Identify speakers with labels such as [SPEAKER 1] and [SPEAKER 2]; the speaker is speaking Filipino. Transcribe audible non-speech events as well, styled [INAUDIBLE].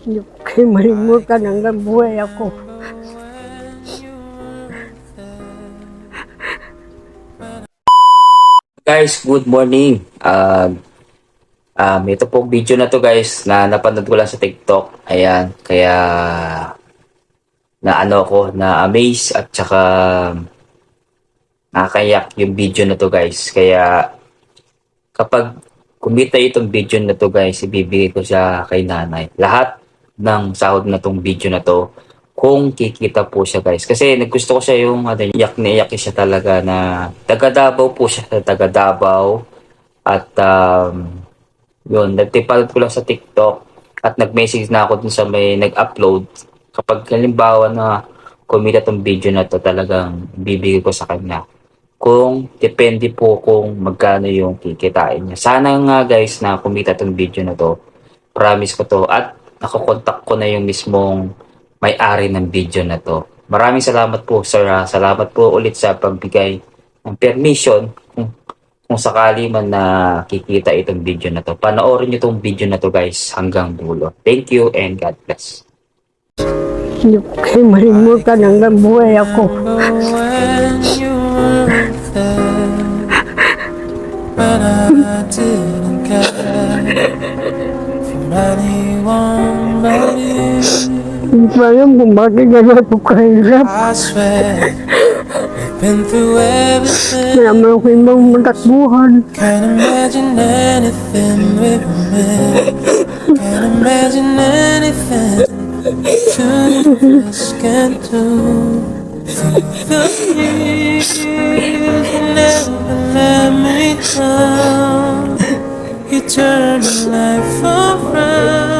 [SPEAKER 1] Hindi ko kayo malimutan hanggang buhay ako.
[SPEAKER 2] Guys, good morning. Uh, um, ito pong video na to guys na napanood ko lang sa TikTok. Ayan, kaya na ano ko, na amaze at saka nakakayak yung video na to guys. Kaya kapag kumita itong video na to guys, ibibigay ko siya kay nanay. Lahat ng sahod na tong video na to kung kikita po siya guys. Kasi naggusto ko siya yung ano, iyak na iyak siya talaga na taga Davao po siya, taga Davao. At um, yun, nagtipalot ko lang sa TikTok at nag-message na ako dun sa may nag-upload. Kapag halimbawa na kumita tong video na to talagang bibigay ko sa kanya. Kung depende po kung magkano yung kikitain niya. Sana nga guys na kumita tong video na to. Promise ko to. At nakokontak ko na yung mismong may-ari ng video na to. Maraming salamat po sir. ha. Salamat po ulit sa pagbigay ng permission kung, kung sakali man na kikita itong video na to. Panoorin nyo itong video na to guys hanggang dulo. Thank you and God bless.
[SPEAKER 1] Hindi ko kayo malimutan hanggang buhay ako.
[SPEAKER 3] when [LAUGHS] I didn't care for anyone you.
[SPEAKER 1] Hindi ko alam kung bakit gano'n ako kahirap.
[SPEAKER 3] We've everything.
[SPEAKER 1] Naman ako ibang matakbuhan.
[SPEAKER 3] Can't imagine anything with me. Can't imagine anything two us can do. The years, never let me down. You turn my life around.